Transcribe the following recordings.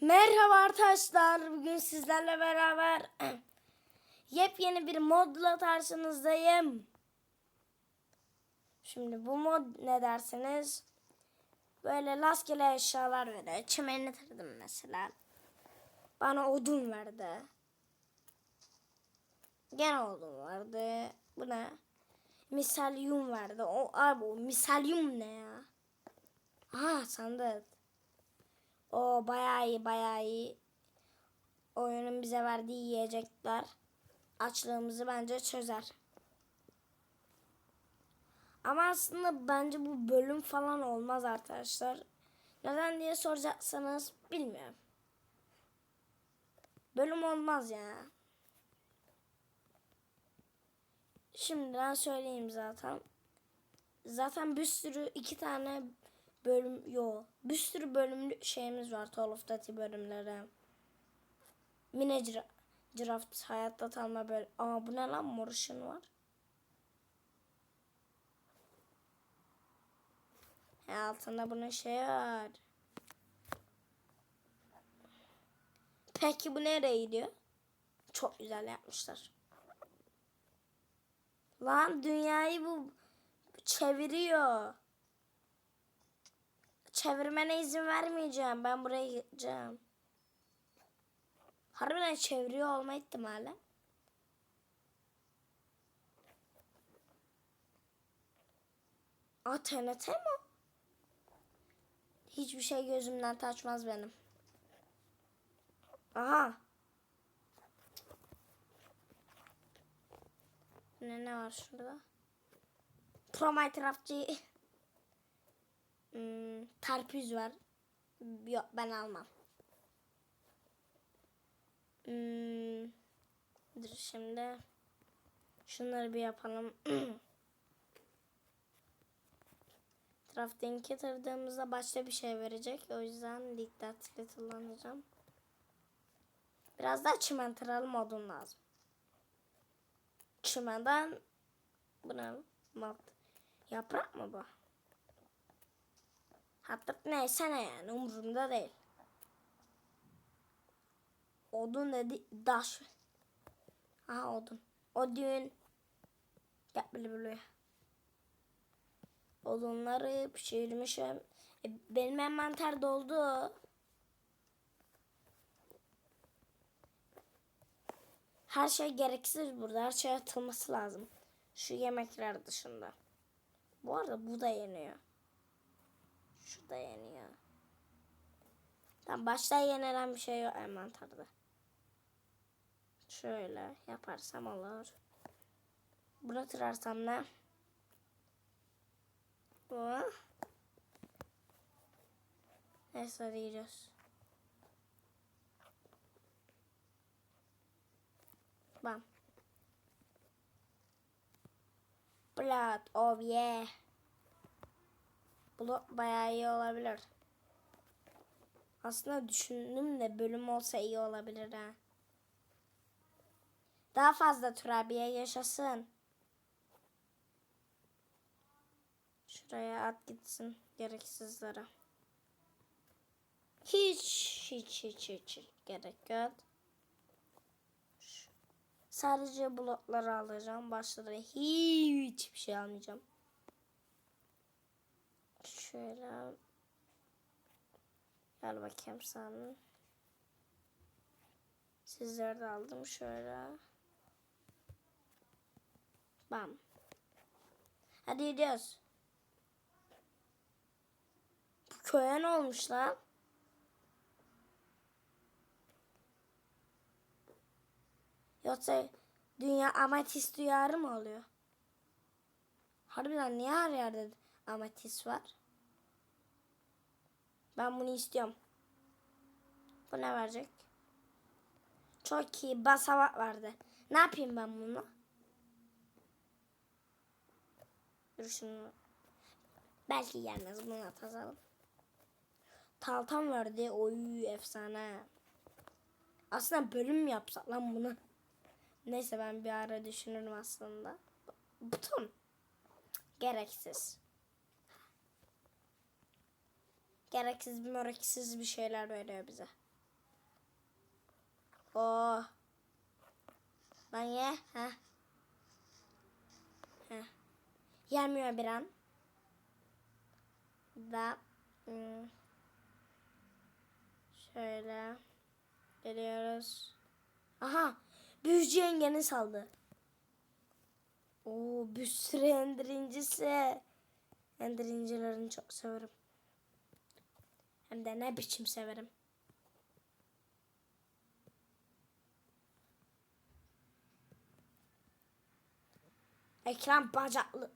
Merhaba arkadaşlar. Bugün sizlerle beraber yepyeni bir modla karşınızdayım. Şimdi bu mod ne dersiniz? Böyle rastgele eşyalar veriyor. Çimeni tırdım mesela. Bana odun verdi. Gene odun verdi. Bu ne? Misalyum verdi. O abi o misalyum ne ya? Aha sandık. O bayağı iyi bayağı iyi. Oyunun bize verdiği yiyecekler açlığımızı bence çözer. Ama aslında bence bu bölüm falan olmaz arkadaşlar. Neden diye soracaksanız bilmiyorum. Bölüm olmaz ya. Şimdiden söyleyeyim zaten. Zaten bir sürü iki tane bölüm yok. Bir sürü bölümlü şeyimiz var Call of Duty bölümleri. Mine Draft hayatta kalma böyle. Aa bu ne lan mor ışın var. He, altında bunun şey var. Peki bu nereye gidiyor? Çok güzel yapmışlar. Lan dünyayı bu çeviriyor. Çevirmene izin vermeyeceğim. Ben buraya gideceğim. Harbiden çeviriyor olma ihtimali. Aa TNT mi? Hiçbir şey gözümden kaçmaz benim. Aha. Ne, ne var şurada? Pro Minecraft'cı Hmm, var. Yok ben almam. Hmm, dur şimdi. Şunları bir yapalım. Crafting kit aradığımızda başka bir şey verecek. O yüzden dikkatli kullanacağım. Biraz daha çimentoralı modun lazım. Çimenden bu ne? Mat. Yaprak mı bu? Hatta neyse ne yani umurumda değil. Odun dedi daş. Aha odun. O düğün. Gel böyle böyle. Odunları pişirmişim. E, benim envanter doldu. Her şey gereksiz burada. Her şey atılması lazım. Şu yemekler dışında. Bu arada bu da yeniyor. Şu da yeniyor. Tam başta yenilen bir şey yok envanterde. Şöyle yaparsam olur. Bunu tırarsam ne? Bu. Neyse gidiyoruz. Bam. Blood, oh yeah. Bu bayağı iyi olabilir. Aslında düşündüm de bölüm olsa iyi olabilir ha. Daha fazla turabiye yaşasın. Şuraya at gitsin gereksizlere. Hiç hiç hiç hiç, hiç gerek yok. Sadece blokları alacağım. Başlara hiçbir şey almayacağım. Şöyle. Gel bakayım sen. Sizleri de aldım şöyle. Bam. Hadi gidiyoruz. Bu köye ne olmuş lan? Yoksa dünya amatist duyarı mı oluyor? Harbiden niye her yerde amatist var? Ben bunu istiyorum. Bu ne verecek? Çok iyi basamak vardı. Ne yapayım ben bunu? Dur şunu. Belki gelmez bunu atalım. Taltan verdi. Oy efsane. Aslında bölüm yapsak lan bunu? Neyse ben bir ara düşünürüm aslında. Buton. Gereksiz. Gereksiz, gereksiz bir şeyler veriyor bize. Oh. Lan ye. Heh. Heh. Yemiyor bir an. Da. hmm, Şöyle. Geliyoruz. Aha. Büyücü yengeni saldı. Oo, bir sürü endirincisi. Endirincilerini çok severim. Hem de ne biçim severim. Ekran bacaklı.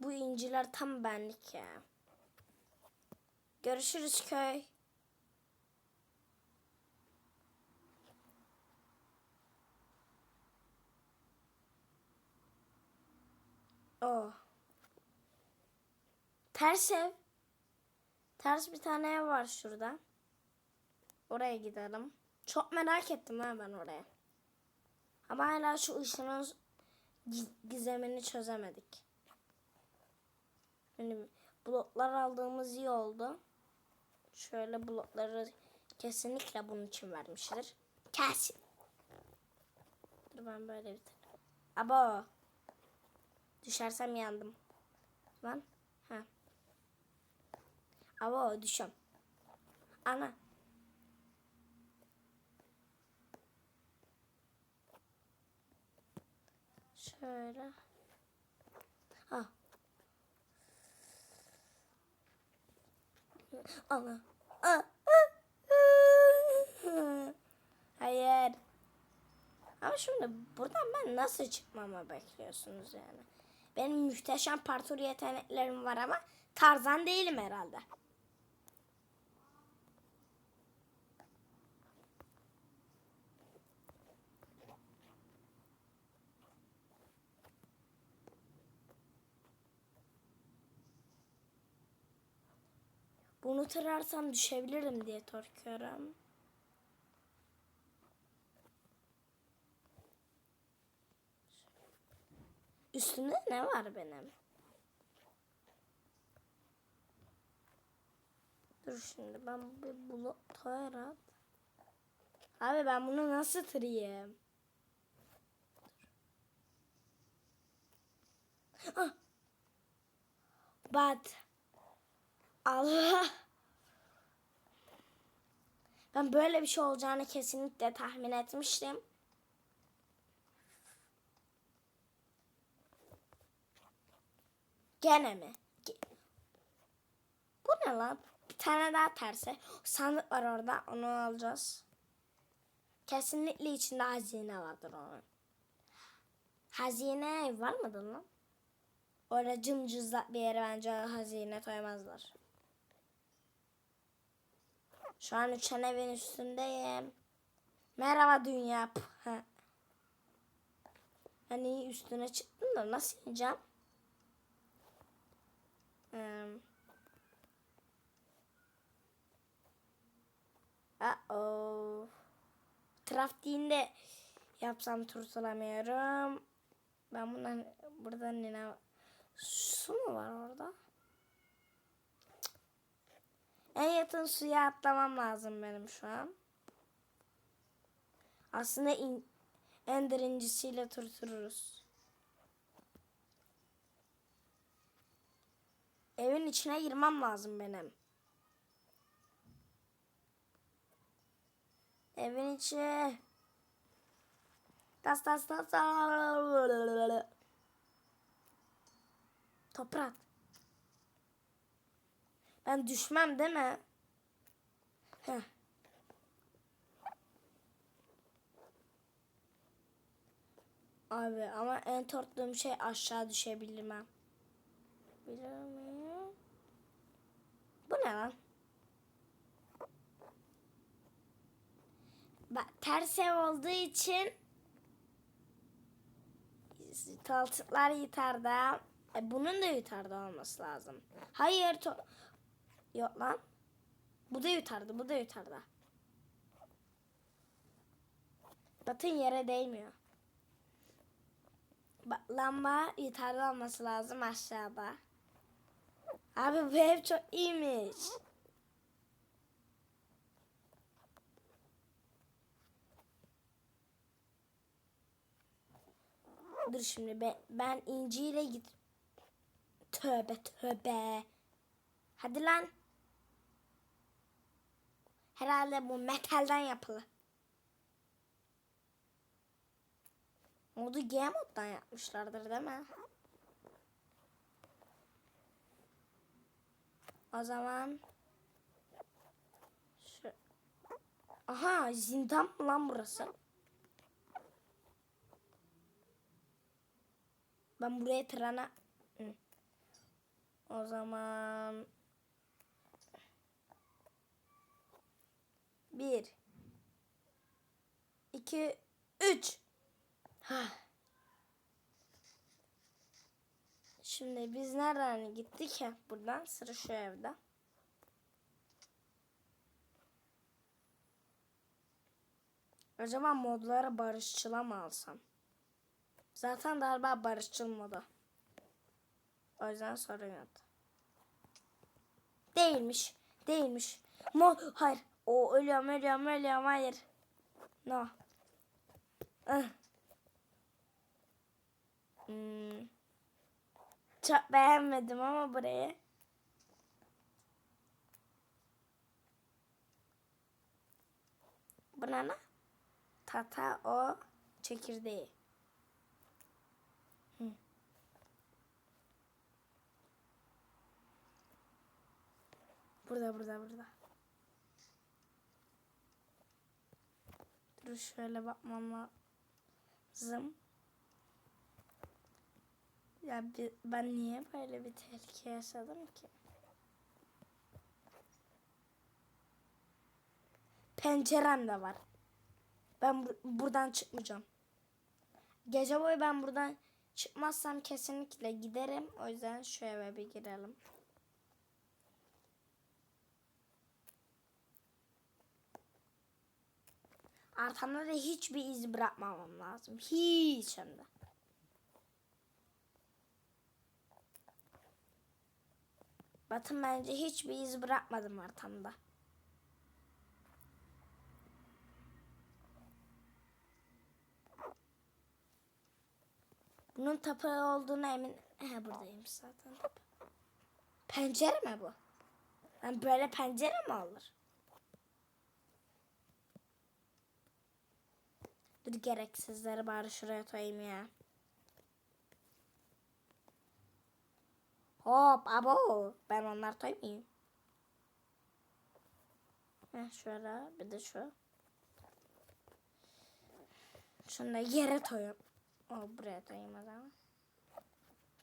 Bu inciler tam benlik ya. Görüşürüz köy. Oh. Ters ev. Ters bir tane ev var şurada. Oraya gidelim. Çok merak ettim ha ben oraya. Ama hala şu ışının gi- gizemini çözemedik. Yani bloklar aldığımız iyi oldu. Şöyle blokları kesinlikle bunun için vermiştir. Kesin. Dur ben böyle bir Abo. Düşersem yandım. Lan. Ha. Abo düşüm. Ana. Şöyle. Ha. Ana. Aa. Hayır. Ama şimdi buradan ben nasıl çıkmamı bekliyorsunuz yani? Benim muhteşem parkur yeteneklerim var ama Tarzan değilim herhalde. Bunu tararsam düşebilirim diye korkuyorum. Üstünde ne var benim? Dur şimdi ben bir blok tayarak. Abi ben bunu nasıl tırayım? Ah. Bat. Allah. Ben böyle bir şey olacağını kesinlikle tahmin etmiştim. Gene mi? Bu ne lan? Bir tane daha terse. Sandık var orada. Onu alacağız. Kesinlikle içinde hazine vardır onun. Hazine var mıdır lan? Orada cımcızlak bir yere bence hazine koymazlar. Şu an uçan evin üstündeyim. Merhaba dünya. Ben iyi üstüne çıktım da nasıl ineceğim? Um. Uh-oh. Trafiğinde yapsam turtulamıyorum. Ben bundan buradan ne Su mu var orada? En yakın suya atlamam lazım benim şu an. Aslında in, en birincisiyle turtururuz. Evin içine girmem lazım benim. Evin içi. Tas tas. tas. Toprak. Ben düşmem değil mi? Heh. Abi ama en korktuğum şey aşağı düşebilmem. Bilir miyim? Bu ne lan? Bak ters ev olduğu için koltuklar yukarıda. E, bunun da yukarıda olması lazım. Hayır. Yok lan. Bu da yutardı. Bu da yutardı. Batın yere değmiyor. Bak, lamba yutarlı olması lazım aşağıda. Abi bu ev çok iyiymiş. Dur şimdi ben, ben inciyle git. Tövbe tövbe. Hadi lan. Herhalde bu metalden yapılı. Modu G moddan yapmışlardır değil mi? O zaman şu Aha zindan mı lan burası? Ben buraya trana Hı. O zaman bir iki üç Hah. Şimdi biz nereden gittik ya buradan sıra şu evde. Acaba modları barışçıla mı alsam? Zaten galiba barışçıl modu. O yüzden sorun yok. Değilmiş. Değilmiş. Mo hayır. O ölüyorum ölüyorum ölüyorum hayır. No. Ah. Hmm. Çok beğenmedim ama burayı. Bu ne? Tata o çekirdeği. Hı. Burada burada burada. Dur şöyle bakmam lazım. Ya ben niye böyle bir tehlike yaşadım ki? Pencerem de var. Ben bu- buradan çıkmayacağım. Gece boyu ben buradan çıkmazsam kesinlikle giderim. O yüzden şu eve bir girelim. Arkamda da hiçbir iz bırakmamam lazım. Hiç hem de. Batın bence hiçbir iz bırakmadım arkamda. Bunun tapı olduğuna emin. He buradaymış zaten. Pencere mi bu? Yani böyle pencere mi olur? Dur gereksizleri bari şuraya koyayım ya. Hop abo. Ben onlar koymayayım. Heh, şöyle bir de şu. Şunu da yere koyayım. O buraya koyayım o zaman.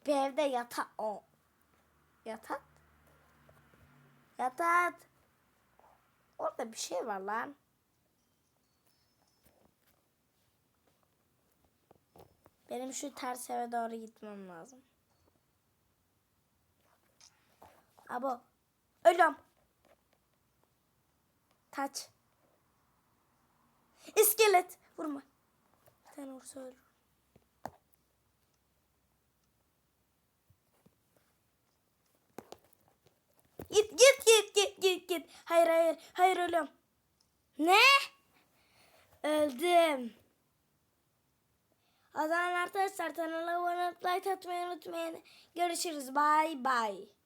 Bir evde yatak o. Yatak. Yatak. Orada bir şey var lan. Benim şu ters eve doğru gitmem lazım. Abo. Ölüm. Taç. İskelet. Vurma. Tane vursa ölür. Git git git git git git. Hayır hayır. Hayır ölüm. Ne? Öldüm. O zaman arkadaşlar kanala abone olup like unutmayın. Görüşürüz. Bye bye.